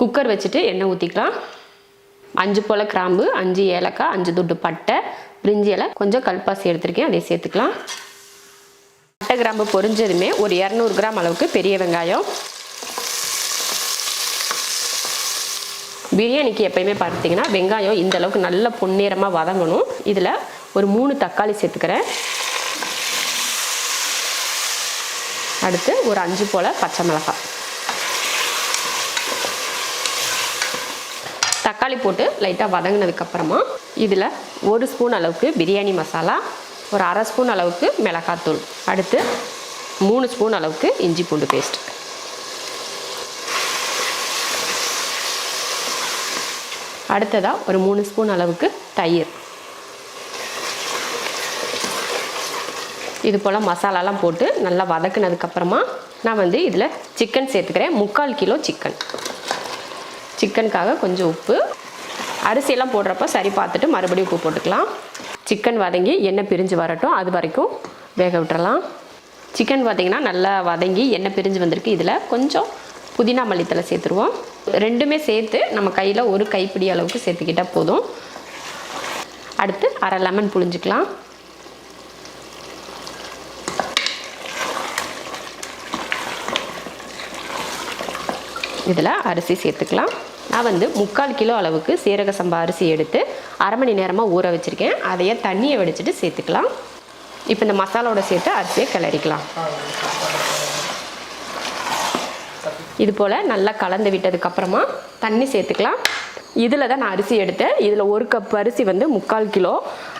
Cooker வச்சுட்டு எண்ணெய் ஊற்றிக்கலாம் அஞ்சு போல் கிராம்பு அஞ்சு ஏலக்காய் அஞ்சு துட்டு பட்டை பிரிஞ்சி இலை கொஞ்சம் கல்பாசி எடுத்திருக்கேன் அதை சேர்த்துக்கலாம். பட்டை கிராம்பு பொரிஞ்சதுமே ஒரு இரநூறு கிராம் அளவுக்கு பெரிய வெங்காயம். பிரியாணிக்கு எப்பயுமே பார்த்தீங்கன்னா வெங்காயம் இந்த அளவுக்கு நல்ல பொன்னிறமாக வதங்கணும். இதில் ஒரு மூணு தக்காளி சேர்த்துக்கிறேன். அடுத்து ஒரு அஞ்சு போல் பச்சை மிளகாய். தக்காளி போட்டு லைட்டாக வதங்கினதுக்கப்புறமா இதில் ஒரு ஸ்பூன் அளவுக்கு பிரியாணி மசாலா ஒரு அரை ஸ்பூன் அளவுக்கு மிளகாத்தூள் அடுத்து மூணு ஸ்பூன் அளவுக்கு இஞ்சி பூண்டு பேஸ்ட் அடுத்ததாக ஒரு மூணு ஸ்பூன் அளவுக்கு தயிர். இது போல் மசாலாலாம் போட்டு நல்லா வதக்குனதுக்கப்புறமா நான் வந்து இதில் சிக்கன் சேர்த்துக்கிறேன். முக்கால் கிலோ சிக்கன் சிக்கனுக்காக கொஞ்சம் உப்பு. அரிசியெல்லாம் போடுறப்ப சரி பார்த்துட்டு மறுபடியும் உப்பு போட்டுக்கலாம். சிக்கன் வதங்கி எண்ணெய் பிரிஞ்சு வரட்டும். அது வரைக்கும் வேக விட்டுறலாம். சிக்கன் பார்த்திங்கன்னா நல்லா வதங்கி எண்ணெய் பிரிஞ்சு வந்திருக்கு. இதில் கொஞ்சம் புதினா மல்லித்தலை சேர்த்துருவோம். ரெண்டுமே சேர்த்து நம்ம கையில் ஒரு கைப்பிடி அளவுக்கு சேர்த்துக்கிட்டால் போதும். அடுத்து அரை லெமன் புழிஞ்சிக்கலாம். இதில் அரிசி சேர்த்துக்கலாம். நான் வந்து முக்கால் கிலோ அளவுக்கு சீரக சம்பா அரிசி எடுத்து அரை மணி நேரமாக ஊற வச்சுருக்கேன். அதையே தண்ணியை வடிச்சிட்டு சேர்த்துக்கலாம். இப்போ இந்த மசாலாவோட சேர்த்து அரிசியை கிளறிக்கலாம். இது போல் நல்லா கலந்து விட்டதுக்கப்புறமா தண்ணி சேர்த்துக்கலாம். இதில் தான் நான் அரிசி எடுத்தேன். இதில் ஒரு கப் அரிசி வந்து முக்கால் கிலோ.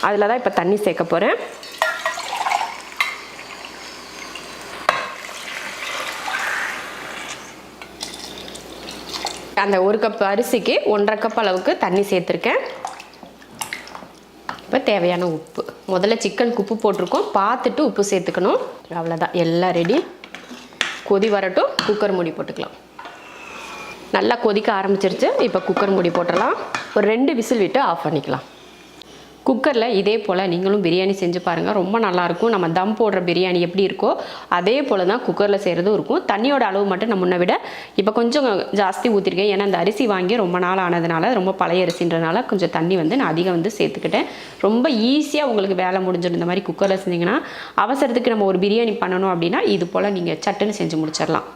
அதில் தான் இப்போ தண்ணி சேர்க்க போகிறேன் அந்த ஒரு கப் அரிசிக்கு ஒன்றரை கப் அளவுக்கு தண்ணி சேர்த்துருக்கேன். இப்போ தேவையான உப்பு. முதல்ல சிக்கனுக்கு உப்பு போட்டிருக்கோம். பார்த்துட்டு உப்பு சேர்த்துக்கணும். அவ்வளோதான் எல்லாம் ரெடி கொதி வரட்டும். குக்கர் மூடி போட்டுக்கலாம். நல்லா கொதிக்க ஆரம்பிச்சிருச்சு. இப்போ குக்கர் மூடி போட்டுடலாம். ஒரு ரெண்டு விசில் விட்டு ஆஃப் பண்ணிக்கலாம். குக்கரில் இதே போல் நீங்களும் பிரியாணி செஞ்சு பாருங்கள் ரொம்ப நல்லாயிருக்கும். நம்ம தம் போடுற பிரியாணி எப்படி இருக்கோ அதே போல் தான் குக்கரில் செய்கிறதும் இருக்கும். தண்ணியோட அளவு மட்டும் நான் முன்ன விட இப்போ கொஞ்சம் ஜாஸ்தி ஊற்றிருக்கேன் ஏன்னா அந்த அரிசி வாங்கி ரொம்ப நாள் ஆனதுனால ரொம்ப பழைய அரிசின்றனால கொஞ்சம் தண்ணி வந்து நான் அதிகம் வந்து சேர்த்துக்கிட்டேன். ரொம்ப ஈஸியாக உங்களுக்கு வேலை முடிஞ்சிடும் இந்த மாதிரி குக்கரில் செஞ்சிங்கன்னா. அவசரத்துக்கு நம்ம ஒரு பிரியாணி பண்ணணும் அப்படின்னா இது போல் நீங்கள் சட்டுன்னு செஞ்சு முடிச்சிடலாம்